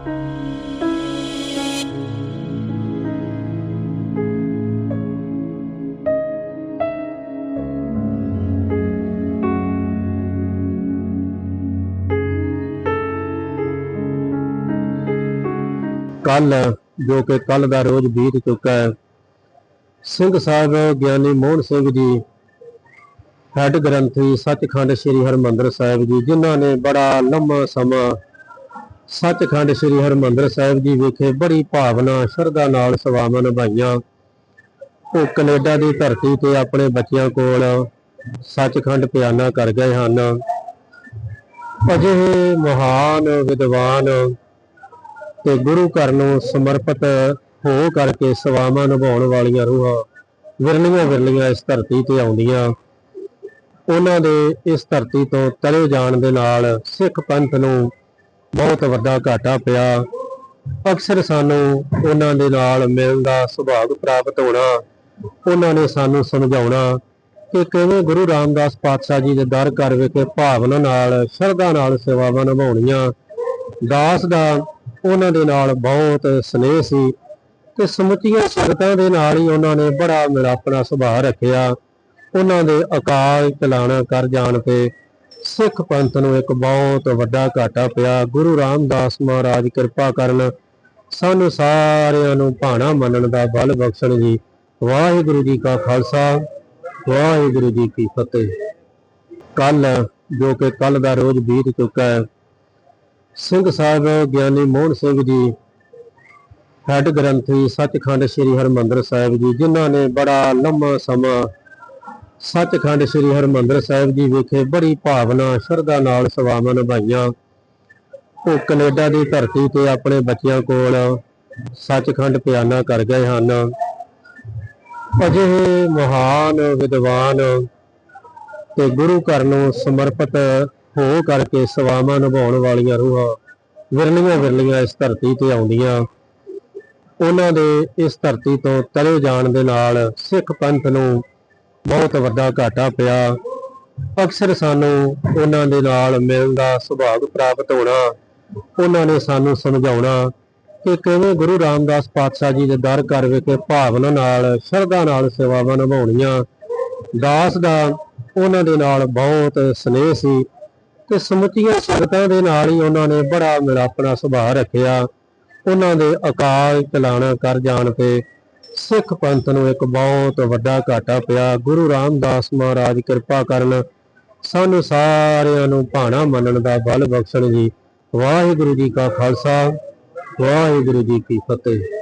ਕੱਲ ਜੋ ਕਿ ਕੱਲ ਦਾ ਰੋਜ਼ ਬੀਤ ਚੁੱਕਾ ਹੈ, ਸਿੰਘ ਸਾਹਿਬ ਗਿਆਨੀ ਮੋਹਨ ਸਿੰਘ ਜੀ, ਹੈਡ ਗ੍ਰੰਥੀ ਸੱਚਖੰਡ ਸ੍ਰੀ ਹਰਮੰਦਰ ਸਾਹਿਬ ਜੀ, ਜਿਨ੍ਹਾਂ ਨੇ ਬੜਾ ਲੰਮਾ ਸਮਾਂ ਸੱਚਖੰਡ ਸ੍ਰੀ ਹਰਮੰਦਰ ਸਾਹਿਬ ਜੀ ਵਿਖੇ ਬੜੀ ਭਾਵਨਾ, ਸ਼ਰਧਾ ਨਾਲ ਸੇਵਾਵਾਂ ਨਿਭਾਈਆਂ। ਉਹ ਕੈਨੇਡਾ ਦੀ ਧਰਤੀ ਤੇ ਆਪਣੇ ਬੱਚਿਆਂ ਕੋਲ ਸੱਚਖੰਡ ਪਿਆਨਾ ਕਰ ਗਏ ਹਨ। ਅਜਿਹੇ ਮਹਾਨ ਵਿਦਵਾਨ ਤੇ ਗੁਰੂ ਘਰ ਨੂੰ ਸਮਰਪਿਤ ਹੋ ਕਰਕੇ ਸੇਵਾਵਾਂ ਨਿਭਾਉਣ ਵਾਲੀਆਂ ਰੂਹਾਂ ਵਿਰਲੀਆਂ ਵਿਰਲੀਆਂ ਇਸ ਧਰਤੀ ਤੇ ਆਉਂਦੀਆਂ। ਉਹਨਾਂ ਦੇ ਇਸ ਧਰਤੀ ਤੋਂ ਚਲੇ ਜਾਣ ਦੇ ਨਾਲ ਸਿੱਖ ਪੰਥ ਨੂੰ ਬਹੁਤ ਵੱਡਾ ਘਾਟਾ ਪਿਆ। ਅਕਸਰ ਸਾਨੂੰ ਉਹਨਾਂ ਦੇ ਨਾਲ ਮਿਲਣ ਦਾ ਸੁਭਾਗ ਪ੍ਰਾਪਤ ਹੋਣਾ, ਉਹਨਾਂ ਨੇ ਸਾਨੂੰ ਸਮਝਾਉਣਾ ਕਿ ਕਿਵੇਂ ਗੁਰੂ ਰਾਮਦਾਸ ਪਾਤਸ਼ਾਹ ਜੀ ਦੇ ਦਰ ਘਰ ਵਿਖੇ ਭਾਵਨਾ ਨਾਲ, ਸ਼ਰਧਾ ਨਾਲ ਸੇਵਾਵਾਂ ਨਿਭਾਉਣੀਆਂ। ਦਾਸ ਦਾ ਉਹਨਾਂ ਦੇ ਨਾਲ ਬਹੁਤ ਸਨੇਹ ਸੀ ਤੇ ਸਮੁੱਚੀਆਂ ਸੰਗਤਾਂ ਦੇ ਨਾਲ ਹੀ ਉਹਨਾਂ ਨੇ ਬੜਾ ਮਿਲਾਪਣਾ ਸੁਭਾਅ ਰੱਖਿਆ। ਉਹਨਾਂ ਦੇ ਅਕਾਲ ਚਲਾਣਾ ਕਰ ਜਾਣ ਤੇ ਸਿੱਖ ਪੰਥ ਨੂੰ ਇੱਕ ਬਹੁਤ ਵੱਡਾ ਘਾਟਾ ਪਿਆ। ਗੁਰੂ ਰਾਮਦਾਸ ਮਹਾਰਾਜ ਕਿਰਪਾ ਕਰਨ ਸਾਨੂੰ ਸਾਰਿਆਂ ਨੂੰ ਭਾਣਾ ਮੰਨਣ ਦਾ ਬਲ ਬਖਸ਼ਣ ਜੀ। ਵਾਹਿਗੁਰੂ ਜੀ ਕਾ ਖਾਲਸਾ, ਵਾਹਿਗੁਰੂ ਜੀ ਕੀ ਫਤਿਹ। ਕੱਲ ਜੋ ਕਿ ਕੱਲ ਦਾ ਰੋਜ਼ ਬੀਤ ਚੁੱਕਾ ਹੈ, ਸਿੰਘ ਸਾਹਿਬ ਗਿਆਨੀ ਮੋਹਨ ਸਿੰਘ ਜੀ, ਹੈਡ ਗ੍ਰੰਥੀ ਸੱਚਖੰਡ ਸ੍ਰੀ ਹਰਮੰਦਰ ਸਾਹਿਬ ਜੀ, ਜਿਨ੍ਹਾਂ ਨੇ ਬੜਾ ਲੰਮਾ ਸਮਾਂ ਸੱਚਖੰਡ ਸ੍ਰੀ ਹਰਮੰਦਰ ਸਾਹਿਬ ਜੀ ਵਿਖੇ ਬੜੀ ਭਾਵਨਾ, ਸ਼ਰਧਾ ਨਾਲ ਸੇਵਾਵਾਂ ਨਿਭਾਈਆਂ। ਉਹ ਕੈਨੇਡਾ ਦੀ ਧਰਤੀ ਤੇ ਆਪਣੇ ਬੱਚਿਆਂ ਕੋਲ ਸੱਚਖੰਡ ਪਿਆਨਾ ਕਰ ਗਏ ਹਨ। ਅਜਿਹੇ ਮਹਾਨ ਵਿਦਵਾਨ ਤੇ ਗੁਰੂ ਘਰ ਨੂੰ ਸਮਰਪਿਤ ਹੋ ਕਰਕੇ ਸੇਵਾਵਾਂ ਨਿਭਾਉਣ ਵਾਲੀਆਂ ਰੂਹਾਂ ਵਿਰਲੀਆਂ ਵਿਰਲੀਆਂ ਇਸ ਧਰਤੀ ਤੇ ਆਉਂਦੀਆਂ। ਉਹਨਾਂ ਦੇ ਇਸ ਧਰਤੀ ਤੋਂ ਚਲੇ ਜਾਣ ਦੇ ਨਾਲ ਸਿੱਖ ਪੰਥ ਨੂੰ ਬਹੁਤ ਵੱਡਾ ਘਾਟਾ ਪਿਆ। ਅਕਸਰ ਸਾਨੂੰ ਉਹਨਾਂ ਦੇ ਨਾਲ ਮਿਲਣ ਦਾ ਸੁਭਾਗ ਪ੍ਰਾਪਤ ਹੋਣਾ, ਉਹਨਾਂ ਨੇ ਸਾਨੂੰ ਸਮਝਾਉਣਾ ਕਿ ਕਿਵੇਂ ਗੁਰੂ ਰਾਮਦਾਸ ਪਾਤਸ਼ਾਹ ਜੀ ਦੇ ਦਰ ਘਰ ਵਿਖੇ ਭਾਵਨਾ ਨਾਲ, ਸ਼ਰਧਾ ਨਾਲ ਸੇਵਾਵਾਂ ਨਿਭਾਉਣੀਆਂ। ਦਾਸ ਦਾ ਉਹਨਾਂ ਦੇ ਨਾਲ ਬਹੁਤ ਸਨੇਹ ਸੀ ਤੇ ਸਮੁੱਚੀਆਂ ਸੰਗਤਾਂ ਦੇ ਨਾਲ ਹੀ ਉਹਨਾਂ ਨੇ ਬੜਾ ਮਿਲਾਪਣਾ ਸੁਭਾਅ ਰੱਖਿਆ। ਉਹਨਾਂ ਦੇ ਅਕਾਲ ਚਲਾਣਾ ਕਰ ਜਾਣ ਤੇ ਸਿੱਖ ਪੰਥ ਨੂੰ ਇੱਕ ਬਹੁਤ ਵੱਡਾ ਘਾਟਾ ਪਿਆ। ਗੁਰੂ ਰਾਮਦਾਸ ਮਹਾਰਾਜ ਕਿਰਪਾ ਕਰਨ ਸਾਨੂੰ ਸਾਰਿਆਂ ਨੂੰ ਭਾਣਾ ਮੰਨਣ ਦਾ ਬਲ ਬਖਸ਼ਣ ਜੀ। ਵਾਹਿਗੁਰੂ ਜੀ ਕਾ ਖਾਲਸਾ, ਵਾਹਿਗੁਰੂ ਜੀ ਕੀ ਫਤਿਹ।